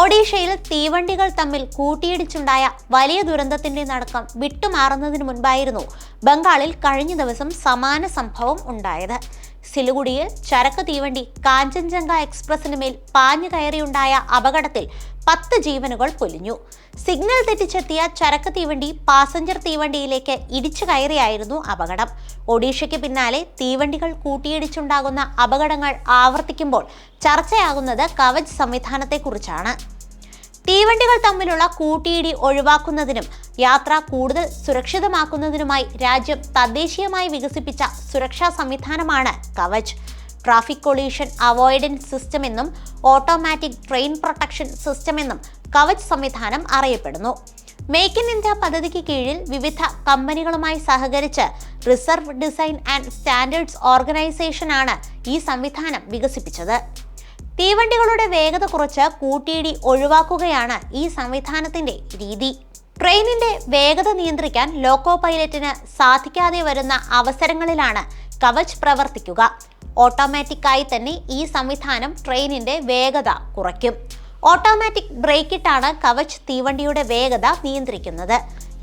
ഒഡീഷയിൽ തീവണ്ടികൾ തമ്മിൽ കൂട്ടിയിടിച്ചുണ്ടായ വലിയ ദുരന്തത്തിന്റെ നടക്കം വിട്ടുമാറുന്നതിന് മുൻപായിരുന്നു ബംഗാളിൽ കഴിഞ്ഞ ദിവസം സമാന സംഭവം ഉണ്ടായത്. സിലിഗുഡിയിൽ ചരക്ക് തീവണ്ടി കാഞ്ചൻജംഗ എക്സ്പ്രസിന് മേൽ പാഞ്ഞു കയറിയുണ്ടായ അപകടത്തിൽ പത്ത് ജീവനുകൾ പൊലിഞ്ഞു. സിഗ്നൽ തെറ്റിച്ചെത്തിയ ചരക്ക് തീവണ്ടി പാസഞ്ചർ തീവണ്ടിയിലേക്ക് ഇടിച്ചു കയറിയായിരുന്നു അപകടം. ഒഡീഷയ്ക്ക് പിന്നാലെ തീവണ്ടികൾ കൂട്ടിയിടിച്ചുണ്ടാകുന്ന അപകടങ്ങൾ ആവർത്തിക്കുമ്പോൾ ചർച്ചയാകുന്നത് കവച് സംവിധാനത്തെക്കുറിച്ചാണ്. തീവണ്ടികൾ തമ്മിലുള്ള കൂട്ടിയിടി ഒഴിവാക്കുന്നതിനും യാത്ര കൂടുതൽ സുരക്ഷിതമാക്കുന്നതിനുമായി രാജ്യം തദ്ദേശീയമായി വികസിപ്പിച്ച സുരക്ഷാ സംവിധാനമാണ് Kavach. Traffic collision avoidance system എന്നും ഓട്ടോമാറ്റിക് ട്രെയിൻ പ്രൊട്ടക്ഷൻ സിസ്റ്റം എന്നും കവച് സംവിധാനം അറിയപ്പെടുന്നു. മേക്ക് ഇൻ ഇന്ത്യ പദ്ധതിക്ക് കീഴിൽ വിവിധ കമ്പനികളുമായി സഹകരിച്ച് റിസർവ് ഡിസൈൻ ആൻഡ് സ്റ്റാൻഡേർഡ്സ് ഓർഗനൈസേഷനാണ് ഈ സംവിധാനം വികസിപ്പിച്ചത്. തീവണ്ടികളുടെ വേഗത കുറച്ച് കൂട്ടിയിടി ഒഴിവാക്കുകയാണ് ഈ സംവിധാനത്തിന്റെ രീതി. ട്രെയിനിന്റെ വേഗത നിയന്ത്രിക്കാൻ ലോക്കോ പൈലറ്റിന് സാധിക്കാതെ വരുന്ന അവസരങ്ങളിലാണ് കവച് പ്രവർത്തിക്കുക. ഓട്ടോമാറ്റിക്കായി തന്നെ ഈ സംവിധാനം ട്രെയിനിന്റെ വേഗത കുറയ്ക്കും. ഓട്ടോമാറ്റിക് ബ്രേക്കിട്ടാണ് കവച് തീവണ്ടിയുടെ വേഗത നിയന്ത്രിക്കുന്നത്.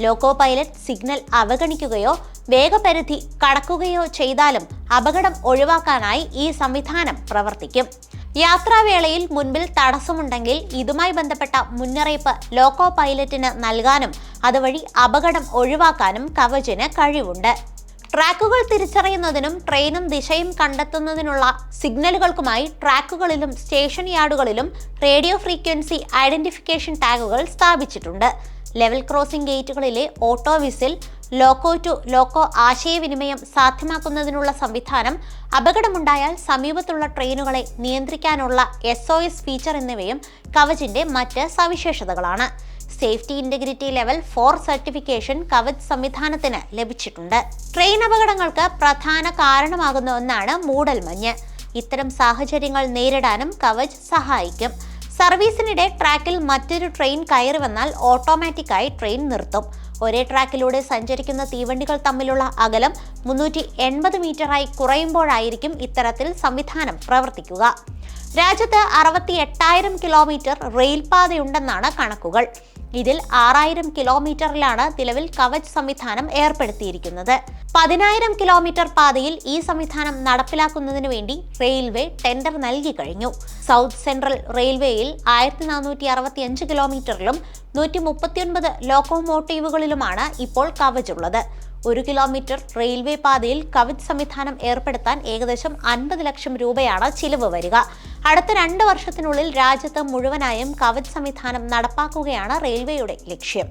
ലോക്കോ പൈലറ്റ് സിഗ്നൽ അവഗണിക്കുകയോ വേഗപരിധി കടക്കുകയോ ചെയ്താലും അപകടം ഒഴിവാക്കാനായി ഈ സംവിധാനം പ്രവർത്തിക്കും. യാത്രാവേളയിൽ മുൻപിൽ തടസ്സമുണ്ടെങ്കിൽ ഇതുമായി ബന്ധപ്പെട്ട മുന്നറിയിപ്പ് ലോക്കോ പൈലറ്റിന് നൽകാനും അതുവഴി അപകടം ഒഴിവാക്കാനും കവചിന് കഴിവുണ്ട്. ട്രാക്കുകൾ തിരിച്ചറിയുന്നതിനും ട്രെയിനും ദിശയും കണ്ടെത്തുന്നതിനുള്ള സിഗ്നലുകൾക്കുമായി ട്രാക്കുകളിലും സ്റ്റേഷൻ യാർഡുകളിലും റേഡിയോ ഫ്രീക്വൻസി ഐഡന്റിഫിക്കേഷൻ ടാഗുകൾ സ്ഥാപിച്ചിട്ടുണ്ട്. Level crossing ഗേറ്റുകളിലെ auto whistle loco to loco ആശയവിനിമയം സാധ്യമാക്കുന്നതിനുള്ള സംവിധാനം അപകടമുണ്ടായാൽ സമീപത്തുള്ള ട്രെയിനുകളെ നിയന്ത്രിക്കാനുള്ള എസ് ഒ എസ് ഫീച്ചർ എന്നിവയും കവചിന്റെ മറ്റ് സവിശേഷതകളാണ്. Safety integrity level four certification Kavach സംവിധാനത്തിന് ലഭിച്ചിട്ടുണ്ട്. ട്രെയിൻ അപകടങ്ങൾക്ക് പ്രധാന കാരണമാകുന്ന ഒന്നാണ് മൂടൽമഞ്ഞ്. ഇത്തരം സാഹചര്യങ്ങൾ നേരിടാനും കവച് സഹായിക്കും. സർവീസിനിടെ ട്രാക്കിൽ മറ്റൊരു ട്രെയിൻ കയറി വന്നാൽ ഓട്ടോമാറ്റിക്കായി ട്രെയിൻ നിർത്തും. ഒരേ ട്രാക്കിലൂടെ സഞ്ചരിക്കുന്ന തീവണ്ടികൾ തമ്മിലുള്ള അകലം മുന്നൂറ്റി എൺപത് മീറ്ററായി കുറയുമ്പോഴായിരിക്കും ഇത്തരത്തിൽ സംവിധാനം പ്രവർത്തിക്കുക. രാജ്യത്ത് അറുപത്തി എട്ടായിരം കിലോമീറ്റർ റെയിൽപാതയുണ്ടെന്നാണ് കണക്കുകൾ. ഇതിൽ ആറായിരം കിലോമീറ്ററിലാണ് നിലവിൽ കവച് സംവിധാനം ഏർപ്പെടുത്തിയിരിക്കുന്നത്. പതിനായിരം കിലോമീറ്റർ പാതയിൽ ഈ സംവിധാനം നടപ്പിലാക്കുന്നതിനു വേണ്ടി റെയിൽവേ ടെൻഡർ നൽകി കഴിഞ്ഞു. സൗത്ത് സെൻട്രൽ റെയിൽവേയിൽ ആയിരത്തി നാനൂറ്റി അറുപത്തി അഞ്ച് കിലോമീറ്ററിലും നൂറ്റി മുപ്പത്തിയൊൻപത് ലോക്കോമോട്ടീവുകളിലുമാണ് ഇപ്പോൾ കവച് ഉള്ളത് ഒരു കിലോമീറ്റർ റെയിൽവേ പാതയിൽ കവച് സംവിധാനം ഏർപ്പെടുത്താൻ ഏകദേശം അൻപത് ലക്ഷം രൂപയാണ് ചിലവ് വരിക. അടുത്ത രണ്ട് വർഷത്തിനുള്ളിൽ രാജ്യത്ത് മുഴുവനായും കവച് സംവിധാനം നടപ്പാക്കുകയാണ് റെയിൽവേയുടെ ലക്ഷ്യം.